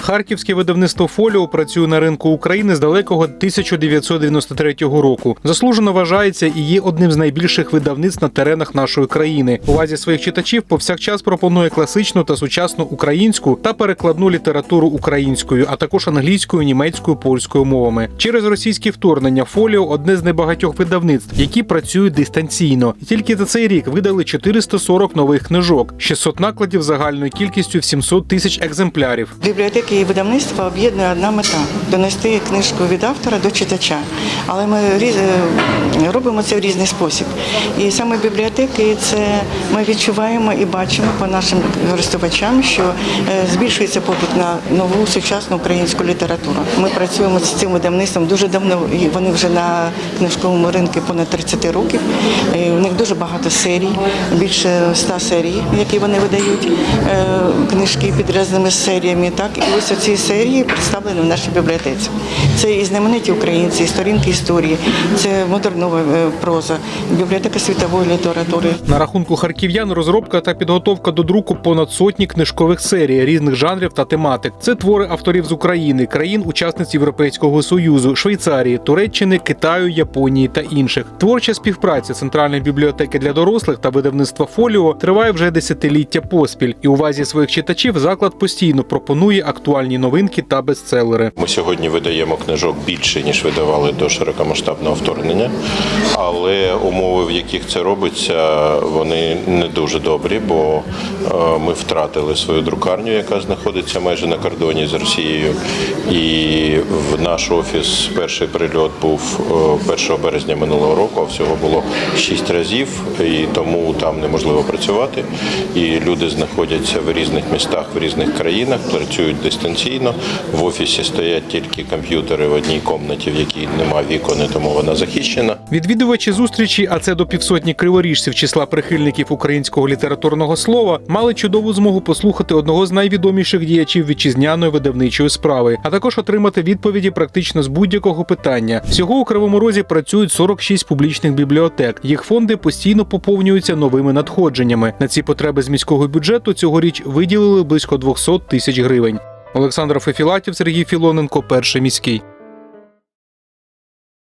Харківське видавництво Фоліо працює на ринку України з далекого 1993 року. Заслужено вважається і є одним з найбільших видавництв на теренах нашої країни. Увазі своїх читачів повсякчас пропонує класичну та сучасну українську та перекладну літературу українською, а також англійською, німецькою, польською мовами. Через російські вторгнення Фоліо одне з небагатьох видавництв, які працюють дистанційно. Тільки за цей рік видали 440 нових книжок, 600 накладів загальною кількістю в 700 тисяч екземплярів. Бібліотеки і видавництва об'єднує одна мета донести книжку від автора до читача. Але ми е, робимо це в різний спосіб. І саме бібліотеки це ми відчуваємо і бачимо по нашим користувачам, що е, збільшується попит на нову сучасну українську літературу. Ми працюємо з цим видавництвом дуже давно. і Вони вже на книжковому ринку понад 30 років. І У них дуже багато серій, більше 100 серій, які вони видають, е, книжки під різними серіями. Так і ось ці серії представлені в нашій бібліотеці. Це і знамениті українці, і сторінки історії, це модернова е, проза, бібліотека світової літератури. На рахунку харків'ян розробка та підготовка до друку понад сотні книжкових серій різних жанрів та тематик. Це твори авторів з України, країн-учасниць Європейського союзу, Швейцарії, Туреччини, Китаю, Японії та інших. Творча співпраця Центральної бібліотеки для дорослих та видавництва Фоліо триває вже десятиліття поспіль, і увазі своїх читачів заклад постійно пропонує актуальні новинки та бестселери. Ми сьогодні видаємо книжок більше, ніж видавали до широкомасштабного вторгнення, але умови, в яких це робиться, вони не дуже добрі, бо е, ми втратили свою друкарню, яка знаходиться майже на кордоні з Росією. І в наш офіс перший прильот був е, 1 березня минулого року, а всього було 6 разів, і тому там неможливо працювати. І люди знаходяться в різних містах, в різних країнах, працюють дистанційно. В офісі стоять тільки комп'ютери в одній кімнаті, в якій нема вікон, тому вона захищена. Відвідувачі зустрічі, а це до півсотні криворіжців числа прихильників українського літературного слова, мали чудову змогу послухати одного з найвідоміших діячів вітчизняної видавничої справи, а також отримати відповіді практично з будь-якого питання. Всього у Кривому Розі працюють 46 публічних бібліотек. Їх фонди постійно поповнюються новими надходженнями. На ці потреби з міського бюджету цьогоріч виділили близько 200 тисяч гривень. Олександр Фефілатів, Сергій Філоненко, перший міський.